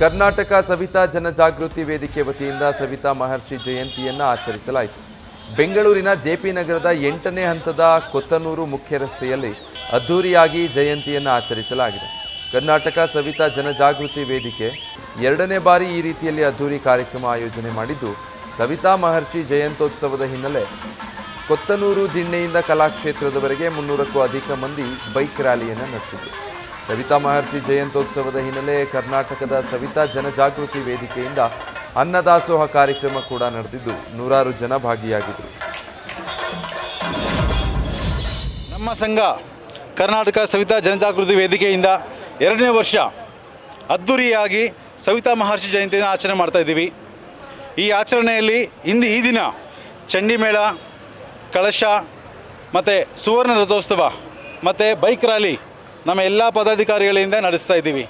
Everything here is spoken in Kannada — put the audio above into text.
ಕರ್ನಾಟಕ ಸವಿತಾ ಜನಜಾಗೃತಿ ವೇದಿಕೆ ವತಿಯಿಂದ ಸವಿತಾ ಮಹರ್ಷಿ ಜಯಂತಿಯನ್ನು ಆಚರಿಸಲಾಯಿತು. ಬೆಂಗಳೂರಿನ ಜೆಪಿ ನಗರದ ಎಂಟನೇ ಹಂತದ ಕೊತ್ತನೂರು ಮುಖ್ಯ ರಸ್ತೆಯಲ್ಲಿ ಅದ್ಧೂರಿಯಾಗಿ ಜಯಂತಿಯನ್ನು ಆಚರಿಸಲಾಗಿದೆ. ಕರ್ನಾಟಕ ಸವಿತಾ ಜನಜಾಗೃತಿ ವೇದಿಕೆ ಎರಡನೇ ಬಾರಿ ಈ ರೀತಿಯಲ್ಲಿ ಅದ್ಧೂರಿ ಕಾರ್ಯಕ್ರಮ ಆಯೋಜನೆ ಮಾಡಿದ್ದು ಸವಿತಾ ಮಹರ್ಷಿ ಜಯಂತ್ಯೋತ್ಸವದ ಹಿನ್ನೆಲೆ. ಕೊತ್ತನೂರು ದಿಣ್ಣೆಯಿಂದ ಕಲಾಕ್ಷೇತ್ರದವರೆಗೆ ಮುನ್ನೂರಕ್ಕೂ ಅಧಿಕ ಮಂದಿ ಬೈಕ್ ರ್ಯಾಲಿಯನ್ನು ನಡೆಸಿದರು. ಸವಿತಾ ಮಹರ್ಷಿ ಜಯಂತ್ಯೋತ್ಸವದ ಹಿನ್ನೆಲೆ ಕರ್ನಾಟಕದ ಸವಿತಾ ಜನಜಾಗೃತಿ ವೇದಿಕೆಯಿಂದ ಅನ್ನದಾಸೋಹ ಕಾರ್ಯಕ್ರಮ ಕೂಡ ನಡೆದಿದ್ದು ನೂರಾರು ಜನ ಭಾಗಿಯಾಗಿದ್ದರು ನಮ್ಮ ಸಂಘ ಕರ್ನಾಟಕ ಸವಿತಾ ಜನಜಾಗೃತಿ ವೇದಿಕೆಯಿಂದ ಎರಡನೇ ವರ್ಷ ಅದ್ಧೂರಿಯಾಗಿ ಸವಿತಾ ಮಹರ್ಷಿ ಜಯಂತಿಯನ್ನು ಆಚರಣೆ ಮಾಡ್ತಾ ಇದ್ದೀವಿ. ಈ ಆಚರಣೆಯಲ್ಲಿ ಇಂದು ಈ ದಿನ ಚಂಡಿಮೇಳ, ಕಳಶ ಮತ್ತು ಸುವರ್ಣ ರಥೋತ್ಸವ ಮತ್ತು ಬೈಕ್ ರ್ಯಾಲಿ ನಮ್ಮ ಎಲ್ಲ ಪದಾಧಿಕಾರಿಗಳಿಂದ ನಡೆಸ್ತಾ ಇದ್ದೀವಿ.